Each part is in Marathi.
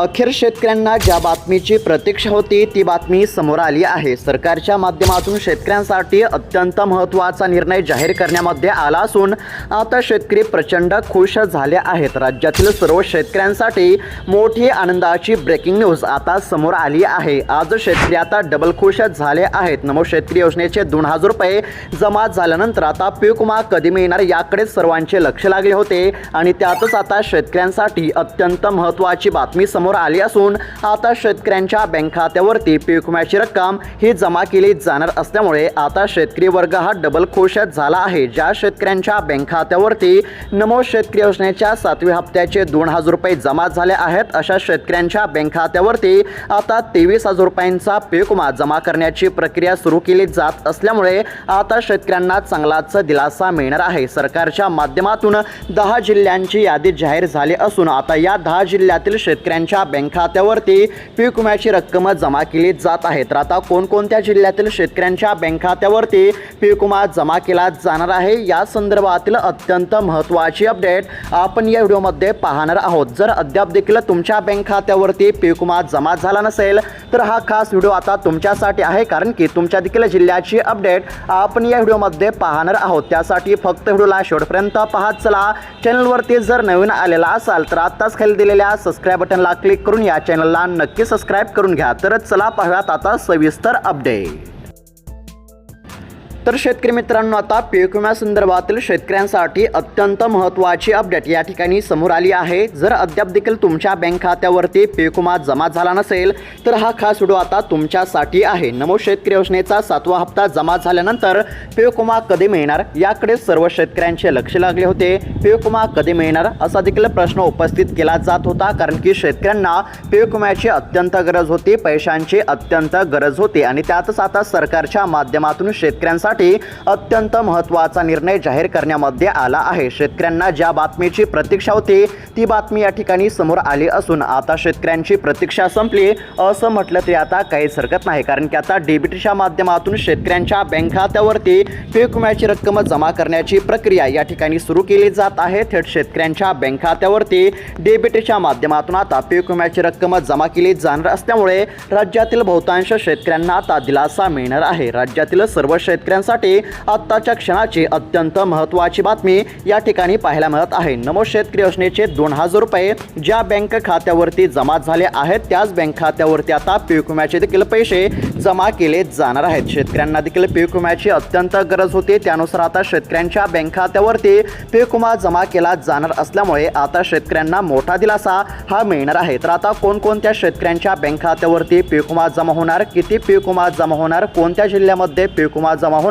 अखेर शेतकऱ्यांना ज्या बातमीची प्रतीक्षा होती ती बातमी समोर आली आहे. सरकारच्या माध्यमातून शेतकऱ्यांसाठी अत्यंत महत्त्वाचा निर्णय जाहीर करण्यामध्ये आला असून आता शेतकरी प्रचंड खुश झाले आहेत. राज्यातील सर्व शेतकऱ्यांसाठी मोठी आनंदाची ब्रेकिंग न्यूज आता समोर आली आहे. आज शेतकरी आता डबल खुश झाले आहेत. नमो शेतकरी योजनेचे दोन हजार रुपये जमा झाल्यानंतर आता पीक विमा कधी मिळणार याकडे सर्वांचे लक्ष लागले होते आणि त्यातच आता शेतकऱ्यांसाठी अत्यंत महत्त्वाची बातमी समोर आली असून आता शेतकऱ्यांच्या बँक खात्यावरती पीक विम्याची रक्कम ही जमा केली जाणार असल्यामुळे आता शेतकरी वर्ग हा डबल खोशात झाला आहे. ज्या शेतकऱ्यांच्या बँक खात्यावरती नमो शेतकरी योजनेच्या सातव्या हप्त्याचे दोन हजार रुपये जमा झाले आहेत अशा शेतकऱ्यांच्या बँक खात्यावरती आता तेवीस हजार रुपयांचा पीक विमा जमा करण्याची प्रक्रिया सुरू केली जात असल्यामुळे आता शेतकऱ्यांना चांगलाच दिलासा मिळणार आहे. सरकारच्या माध्यमातून दहा जिल्ह्यांची यादी जाहीर झाली असून आता या दहा जिल्ह्यातील शेतकऱ्यांच्या बँक खात्यावरती पीक विम्याची रक्कम जमा केली जात आहे तर आता कोणकोणत्या जिल्ह्यातील शेतकऱ्यांच्या बँक खात्यावरती पीक विमा जमा केला जाणार आहे? या संदर्भातील अत्यंत महत्त्वाची अपडेट आपण या व्हिडिओमध्ये पाहणार आहोत. जर अद्याप देखील तुमच्या बँक खात्यावरती पीक विमा जमा झाला नसेल तर हा खास व्हिडिओ आता तुमच्यासाठी आहे. कारण की तुमच्या देखील जिल्ह्याची अपडेट आपण या व्हिडिओमध्ये पाहणार आहोत. त्यासाठी फक्त व्हिडिओला शेवटपर्यंत पाहत चला. चॅनलवरती जर नवीन आलेला असाल तर आत्ताच खाली दिलेल्या सबस्क्राईब बटनला क्लिक करून या चॅनलला नक्की सबस्क्राईब करून घ्या. तर चला पाहूयात आता सविस्तर अपडेट तर शेतकरी मित्रांनो आता पीक विम्यासंदर्भातील शेतकऱ्यांसाठी अत्यंत महत्त्वाची अपडेट या ठिकाणी समोर आली आहे. जर अद्याप देखील तुमच्या बँक खात्यावरती पीक विमा जमा झाला नसेल तर हा खास व्हिडिओ आता तुमच्यासाठी आहे. नमो शेतकरी योजनेचा सातवा हप्ता जमा झाल्यानंतर पीक विमा कधी मिळणार? याकडे सर्व शेतकऱ्यांचे लक्ष लागले होते. पीक विमा कधी मिळणार? असा देखील प्रश्न उपस्थित केला जात होता कारण की शेतकऱ्यांना पीक विम्याची अत्यंत गरज होती पैशांची अत्यंत गरज होती. आणि त्यातच आता सरकारच्या माध्यमातून शेतकऱ्यांसाठी अत्यंत महत्त्वाचा निर्णय जाहीर करण्यामध्ये आला आहे. शेतकऱ्यांना ज्या बातमीची प्रतीक्षा होती ती बातमी या ठिकाणी समोर आली असून आता शेतकऱ्यांची प्रतीक्षा संपली. असं म्हटलं तरी आता काहीच हरकत नाही कारण की आता डीबीटीच्या माध्यमातून शेतकऱ्यांच्या बँक खात्यावरती पीक विम्याची रक्कम जमा करण्याची प्रक्रिया या ठिकाणी सुरू केली जात आहे. थेट शेतकऱ्यांच्या बँक खात्यावरती डीबीटीच्या माध्यमातून आता पीक विम्याची रक्कम जमा केली जाणार असल्यामुळे राज्यातील बहुतांश शेतकऱ्यांना आता दिलासा मिळणार आहे. राज्यातील सर्व शेतकऱ्यांना शेतकऱ्यांसाठी आत्ताच्या क्षणाची अत्यंत महत्त्वाची बातमी या ठिकाणी पाहायला मिळत आहे. नमो शेतकरी योजनेचे दोन हजार रुपये ज्या बँक खात्यावरती जमा झाले आहेत त्याच बँक खात्यावरती आता पीक विम्याचे देखील पैसे जमा केले जाणार आहेत. शेतकऱ्यांना देखील पीक विम्याची अत्यंत गरज होती. त्यानुसार आता शेतकऱ्यांच्या बँक खात्यावरती पीक विमा जमा केला जाणार असल्यामुळे आता शेतकऱ्यांना मोठा दिलासा हा मिळणार आहे. तर आता कोणकोणत्या शेतकऱ्यांच्या बँक खात्यावरती पीक विमा जमा होणार किती पीक विमा जमा होणार कोणत्या जिल्ह्यामध्ये पीक विमा जमा होणार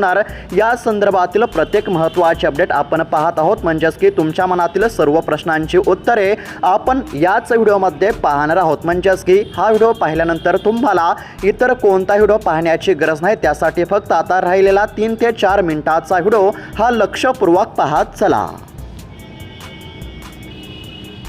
या संदर्भातील प्रत्येक महत्त्वाचे अपडेट आपण पाहत आहोत. म्हणजेच की तुमच्या मनातील सर्व प्रश्नांची उत्तरे आपण याच व्हिडिओमध्ये पाहणार आहोत. म्हणजेच की हा व्हिडिओ पाहिल्यानंतर तुम्हाला इतर कोणता व्हिडिओ पाहण्याची गरज नाही. त्यासाठी फक्त आता राहिलेला तीन ते चार मिनिटाचा व्हिडिओ हा लक्षपूर्वक पाहत चला.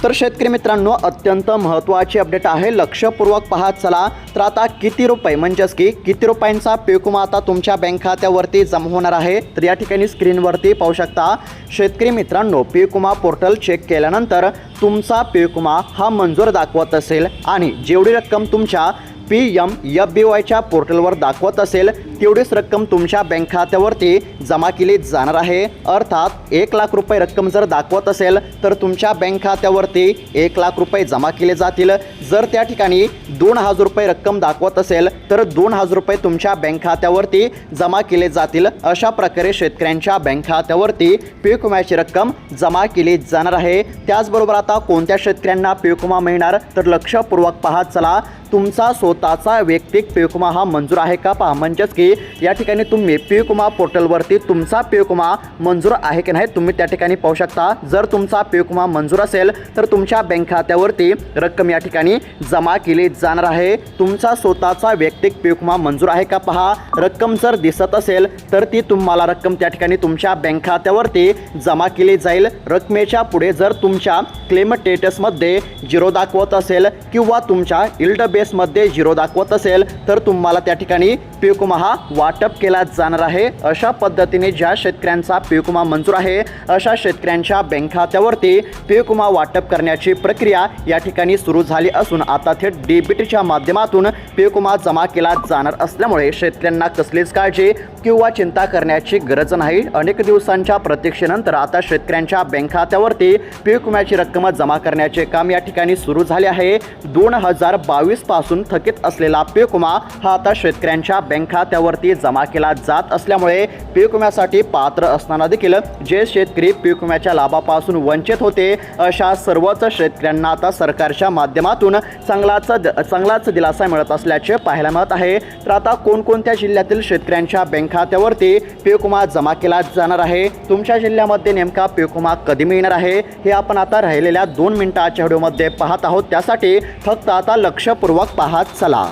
तर शेतकरी मित्रांनो अत्यंत महत्त्वाची अपडेट आहे. लक्षपूर्वक पाहत चला तर आता किती रुपये म्हणजेच की किती रुपयांचा पीक विमा आता तुमच्या बँक खात्यावरती जमा होणार आहे? तर या ठिकाणी स्क्रीनवरती पाहू शकता शेतकरी मित्रांनो पीक विमा पोर्टल चेक केल्यानंतर तुमचा पीक विमा हा मंजूर दाखवत असेल. आणि जेवढी रक्कम तुमच्या पी एम एफ बी वायच्या पोर्टलवर दाखवत असेल तेवढीच रक्कम तुमच्या बँक खात्यावरती जमा केली जाणार आहे. अर्थात एक लाख रुपये रक्कम जर दाखवत असेल तर तुमच्या बँक खात्यावरती एक लाख रुपये जमा केले जातील. जर त्या ठिकाणी दोन हजार रुपये रक्कम दाखवत असेल तर दोन हजार रुपये तुमच्या बँक खात्यावरती जमा केले जातील. अशा प्रकारे शेतकऱ्यांच्या बँक खात्यावरती पीक विम्याची रक्कम जमा केली जाणार आहे. त्याचबरोबर आता कोणत्या शेतकऱ्यांना पीक विमा मिळणार तर लक्षपूर्वक पाहत चला. तुमचा स्वतःचा वैयक्तिक पीक विमा हा मंजूर आहे का पहा. म्हणजेच की या ठिकाणी तुम्ही पीक विमा पोर्टलवरती तुमचा पीक विमा मंजूर आहे की नाही तुम्ही त्या ठिकाणी पाहू शकता. जर तुमचा पीक विमा मंजूर असेल तर तुमच्या बँक खात्यावरती रक्कम या ठिकाणी जमा केली जाणार आहे. तुमचा स्वतःचा वैयक्तिक पीक विमा मंजूर आहे का पहा. रक्कम जर दिसत असेल तर ती तुम्हाला रक्कम त्या ठिकाणी तुमच्या बँक खात्यावरती जमा केली जाईल. रकमेच्या पुढे जर तुमच्या क्लेम स्टेटसमध्ये झिरो दाखवत असेल किंवा तुमच्या इल्ड बेसमध्ये झिरो दाखवत असेल तर तुम्हाला त्या ठिकाणी पीक हा वाटप केला जाणार आहे. अशा पद्धतीने ज्या शेतकऱ्यांचा पीकमा मंजूर आहे अशा शेतकऱ्यांच्या बँक खात्यावरती पीकमा वाटप करण्याची प्रक्रिया या ठिकाणी सुरू झाली असून आता थेट डीबीटीच्या माध्यमातून पीकमा जमा केला जाणार असल्यामुळे शेतकऱ्यांना कसलीच काळजी किंवा चिंता करण्याची गरज नाही. अनेक दिवसांच्या प्रतीक्षेनंतर आता शेतकऱ्यांच्या बँक खात्यावरती पीक विम्याची रक्कम जमा करण्याचे काम या ठिकाणी सुरू झाले आहे. दोन हजार बावीसपासून थकीत असलेला पीक विमा हा आता शेतकऱ्यांच्या बँक खात्यावर खात्यावरती जमा केला जात असल्यामुळे पीक विम्यासाठी पात्र असताना देखील जे शेतकरी पीक विम्याच्या लाभापासून वंचित होते अशा सर्वच शेतकऱ्यांना आता सरकारच्या माध्यमातून चांगलाच चांगलाच दिलासा मिळत असल्याचे पाहायला मिळत आहे. तर आता कोणकोणत्या जिल्ह्यातील शेतकऱ्यांच्या बँक खात्यावरती पीक विमा जमा केला जाणार आहे? तुमच्या जिल्ह्यामध्ये नेमका पीक विमा कधी मिळणार आहे? हे आपण आता राहिलेल्या दोन मिनिटाच्या व्हिडिओमध्ये पाहत आहोत. त्यासाठी फक्त आता लक्षपूर्वक पाहत चला.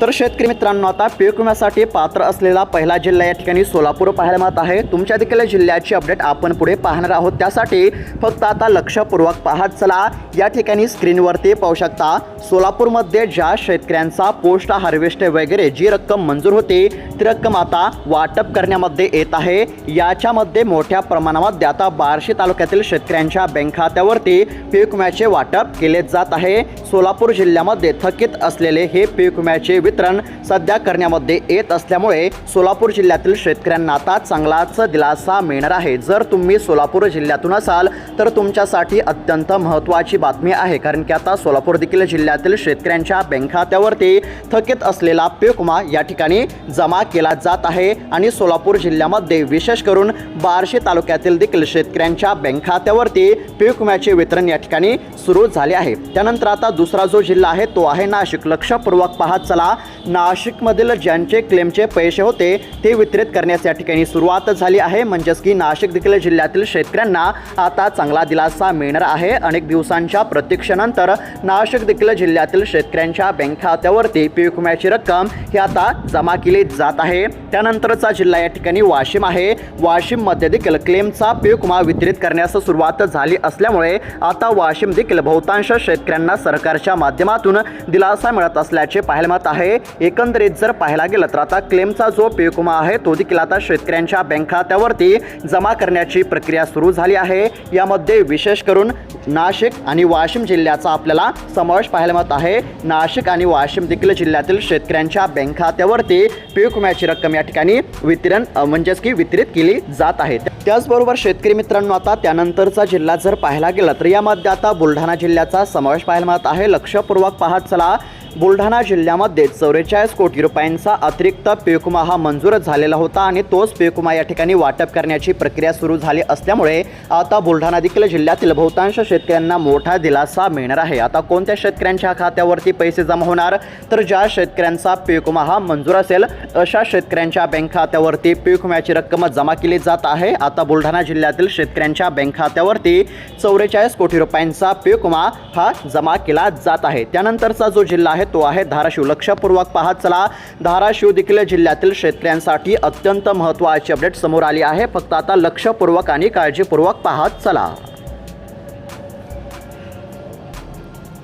तर शेतकरी मित्रांनो आता पीक विम्यासाठी पात्र असलेला पहिला जिल्हा या ठिकाणी सोलापूर पाहायला मिळत आहे. तुमच्या देखील जिल्ह्याची अपडेट आपण पुढे पाहणार आहोत. त्यासाठी फक्त आता लक्षपूर्वक पाहत चला. या ठिकाणी स्क्रीनवरती पाहू शकता सोलापूरमध्ये ज्या शेतकऱ्यांचा पोस्ट हार्वेस्ट वगैरे जी रक्कम मंजूर होती ती रक्कम आता वाटप करण्यामध्ये येत आहे. याच्यामध्ये मोठ्या प्रमाणामध्ये आता बार्शी तालुक्यातील शेतकऱ्यांच्या बँक खात्यावरती पीक विम्याचे वाटप केले जात आहे. सोलापूर जिल्ह्यामध्ये थकीत असलेले हे पीक विम्याचे वितरण सध्या करण्यामध्ये येत असल्यामुळे सोलापूर जिल्ह्यातील शेतकऱ्यांना आता चांगलाच दिलासा मिळणार आहे. जर तुम्ही सोलापूर जिल्ह्यातून असाल तर तुमच्यासाठी अत्यंत महत्त्वाची बातमी आहे. कारण की आता सोलापूर देखील जिल्ह्यातील शेतकऱ्यांच्या बँक खात्यावरती थकीत असलेला पेकमा या ठिकाणी जमा केला जात आहे आणि सोलापूर जिल्ह्यामध्ये विशेष करून बार्शी तालुक्यातील देखील शेतकऱ्यांच्या बँक खात्यावरती पीक विम्याचे वितरण या ठिकाणी सुरू झाले आहे. त्यानंतर आता दुसरा जो जिल्हा आहे तो आहे नाशिक. लक्षपूर्वक पाहत चला. नाशिकमधील ज्यांचे क्लेमचे पैसे होते ते वितरित करण्यास या ठिकाणी सुरुवात झाली आहे. म्हणजेच की नाशिक देखील जिल्ह्यातील शेतकऱ्यांना आता चांगला दिलासा मिळणार आहे. अनेक दिवसांच्या प्रतीक्षेनंतर नाशिक देखील जिल्ह्यातील शेतकऱ्यांच्या बँक खात्यावरती पीक विम्याची रक्कम ही आता जमा केली जात आहे. त्यानंतरचा जिल्हा या ठिकाणी वाशिम आहे. वाशिममध्ये देखील क्लेमचा पीक विमा वितरित करण्यास सुरुवात झाली असल्यामुळे आता वाशिम देखील बहुतांश शेतकऱ्यांना सरकारच्या माध्यमातून दिलासा मिळत असल्याचे पाहायला मिळत आहे. एकंदरीत जर पाहायला गेलं तर आता क्लेमचा जो पीक विमा आहे तो देखील आता शेतकऱ्यांच्या बँक खात्यावरती जमा करण्याची प्रक्रिया सुरू झाली आहे. यामध्ये विशेष करून नाशिक आणि वाशिम जिल्ह्याचा आपल्याला समावेश पाहायला मिळत आहे. नाशिक आणि वाशिम देखील जिल्ह्यातील शेतकऱ्यांच्या बँक खात्यावरती पेकुम्याची विम्याची रक्कम या ठिकाणी वितरण म्हणजेच की वितरित केली जात आहे. त्याचबरोबर शेतकरी मित्रांनो आता त्यानंतरचा जिल्हा जर पाहायला गेला तर यामध्ये आता बुलढाणा जिल्ह्याचा समावेश पाहायला मिळत आहे. लक्षपूर्वक पाहत चला बुलढाणा जिल्ह्यामध्ये चौवेचाळीस कोटी रुपयांचा अतिरिक्त पीक हा मंजूर झालेला होता आणि तोच पीक या ठिकाणी वाटप करण्याची प्रक्रिया सुरू झाली असल्यामुळे आता बुलढाणा देखील जिल्ह्यातील बहुतांश शेतकऱ्यांना मोठा दिलासा मिळणार आहे. आता कोणत्या शेतकऱ्यांच्या खात्यावरती पैसे जमा होणार? तर ज्या शेतकऱ्यांचा पीक हा मंजूर असेल अशा शेतकऱ्यांच्या बँक खात्यावरती पीक विम्याची रक्कम जमा केली जात आहे. आता बुलढाणा जिल्ह्यातील शेतकऱ्यांच्या बँक खात्यावरती चौवेचाळीस कोटी रुपयांचा पीकमा हा जमा केला जात आहे. त्यानंतरचा जो जिल्हा आहे तो आहे. धाराशिव लक्षपूर्वक पाहत चला. धाराशिव देखील जिल्ह्यातील शेतकऱ्यांसाठी अत्यंत महत्त्वाची अपडेट समोर आली आहे. फक्त आता लक्षपूर्वक आणि काळजीपूर्वक पाहत चला.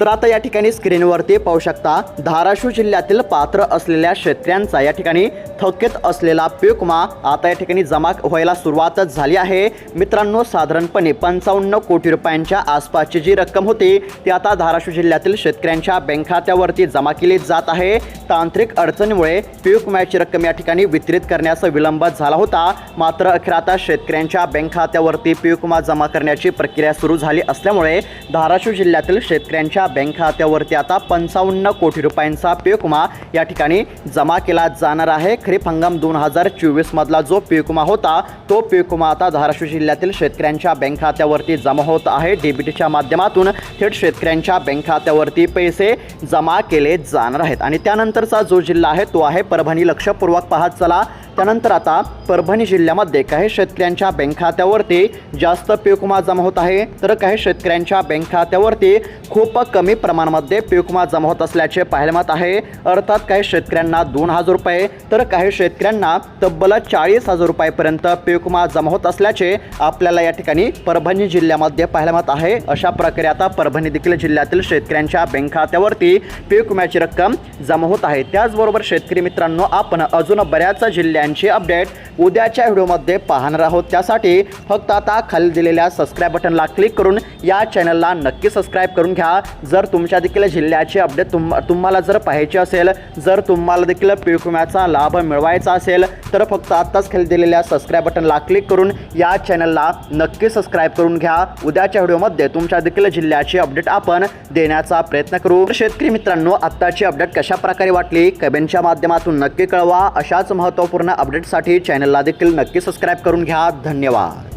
तर आता या ठिकाणी स्क्रीनवरती पाहू शकता धाराशिव जिल्ह्यातील पात्र असलेल्या शेतकऱ्यांचा या ठिकाणी थकीत असलेला पीकमा आता या ठिकाणी जमा व्हायला सुरुवातच झाली आहे. मित्रांनो साधारणपणे पंचावन्न कोटी रुपयांच्या आसपासची जी रक्कम होती ती आता धाराशिव जिल्ह्यातील शेतकऱ्यांच्या बँक खात्यावरती जमा केली जात आहे. तांत्रिक अडचणीमुळे पीक विम्याची रक्कम या ठिकाणी वितरित करण्याचा विलंब झाला होता. मात्र अखेर आता शेतकऱ्यांच्या बँक खात्यावरती पीक विमा जमा करण्याची प्रक्रिया सुरू झाली असल्यामुळे धाराशिव जिल्ह्यातील शेतकऱ्यांच्या बँक खात्यावरती आता पंचावन्न कोटी रुपयांचा पीक या ठिकाणी जमा केला जाणार आहे. खरीप हंगाम दोन हजार चोवीसमधला जो पीक होता तो पीक आता धाराशिव जिल्ह्यातील शेतकऱ्यांच्या बँक खात्यावरती जमा होत आहे. डीबीटीच्या माध्यमातून थेट शेतकऱ्यांच्या बँक खात्यावरती पैसे जमा केले जाणार आहेत. आणि त्यानंतरचा जो जिल्हा आहे तो आहे परभणी. लक्षपूर्वक पाहत चला. त्यानंतर आता परभणी जिल्ह्यामध्ये काही शेतकऱ्यांच्या बँक खात्यावरती जास्त पीक विमा जमा होत आहे. तर काही शेतकऱ्यांच्या बँक खात्यावरती खूप कमी प्रमाणामध्ये पीक विमा जमा होत असल्याचे पाहायला मिळत आहे. अर्थात काही शेतकऱ्यांना दोन हजार रुपये तर काही शेतकऱ्यांना तब्बल चाळीस हजार रुपयापर्यंत पीक विमा जमा होत असल्याचे आपल्याला या ठिकाणी परभणी जिल्ह्यामध्ये पाहायला मिळत आहे. अशा प्रकारे आता परभणी देखील जिल्ह्यातील शेतकऱ्यांच्या बँक खात्यावरती पीक विम्याची रक्कम जमा होत आहे. त्याचबरोबर शेतकरी मित्रांनो आपण अजून बऱ्याच जिल्ह्यांची अपडेट उद्याच्या व्हिडिओमध्ये पाहणार आहोत. त्यासाठी फक्त आता खाली दिलेल्या सबस्क्राईब बटनला क्लिक करून या चॅनलला नक्की सबस्क्राईब करून घ्या. जर तुमच्या देखील जिल्ह्याची अपडेट तुम तुम्हाला जर पाहायची असेल जर तुम्हाला देखील पीक विम्याचा लाभ मिळवायचा असेल तर फक्त आत्ताच खाली दिलेल्या सबस्क्राईब बटनला क्लिक करून या चॅनलला नक्की सबस्क्राईब करून घ्या. उद्याच्या व्हिडिओमध्ये तुमच्या देखील जिल्ह्याची अपडेट आपण देण्याचा प्रयत्न करू. शेतकरी मित्रांनो आत्ताची अपडेट कशा प्रकारे वाटली? कमेंटच्या माध्यमातून नक्की कळवा. अशाच महत्त्वपूर्ण अपडेटसाठी चॅनलला देखील नक्की सबस्क्राईब करून घ्या. धन्यवाद.